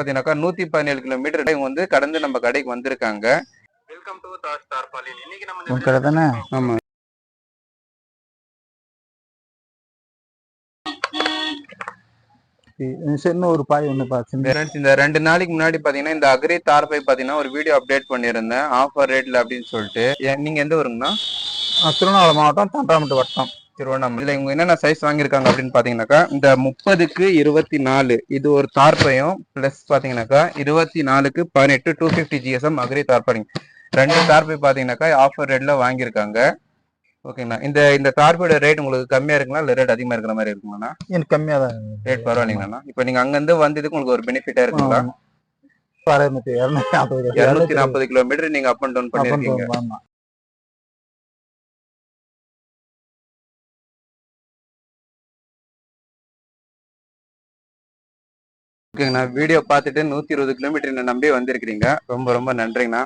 பாத்தீங்கன்னாக்கா நூத்தி பதினேழு கிலோமீட்டர் வந்து கடந்து நம்ம கடைக்கு வந்திருக்காங்க. வெல்கம் டு தாஸ் தார்பாலின் இன்னைக்கு நம்ம இந்த உன் கடை தானே? ஆமா. இன்னும் ஒரு பாய் ஒன்று பார்த்து இந்த ரெண்டு நாளைக்கு முன்னாடி பாத்தீங்கன்னா இந்த அக்ரி தார்பை பாத்தீங்கன்னா ஒரு வீடியோ அப்டேட் பண்ணியிருந்தேன். ஆஃபர் ரேட்ல அப்படின்னு சொல்லிட்டு. நீங்க எந்த ஊருங்கண்ணா? திருவண்ணாமலை மாவட்டம் தண்டாமட்டு வட்டம். திருவண்ணாமலை. இவங்க என்னென்ன சைஸ் வாங்கியிருக்காங்க அப்படின்னு பாத்தீங்கன்னாக்கா இந்த முப்பதுக்கு இருபத்தி நாலு இது ஒரு தார்பையும் பிளஸ் பாத்தீங்கன்னாக்கா இருபத்தி நாலுக்கு பதினெட்டு டூ ஃபிஃப்டி ஜிஎஸ்எம் அக்ரி தார்படிங் ரெண்டு தார்பை பாத்தீங்கன்னாக்கா ஆஃபர் ரேட்ல வாங்கியிருக்காங்க. ஓகேங்களா இந்த இந்த தார்பையோட ரேட் உங்களுக்கு கம்மியா இருக்குங்களா? இல்ல ரேட் அதிகமா இருக்கிற மாதிரி இருக்குங்களா எனக்கு கம்மியாக தான் ரேட் பரவாயில்லைங்களா இப்போ நீங்க அங்கிருந்து வந்ததுக்கு உங்களுக்கு ஒரு பெனிஃபிட்டா இருக்குங்களா? அறுநூத்தி இரநூத்தி நாற்பது இருநூத்தி நாற்பது கிலோமீட்டர் நீங்க அப் அண்ட் டவுன் பண்ணிருக்கீங்க ஓகேங்கண்ணா. வீடியோ பார்த்துட்டு நூத்தி இருபது கிலோமீட்டர் என்ன நம்பி வந்திருக்கிறீங்க. ரொம்ப ரொம்ப நன்றிங்கண்ணா.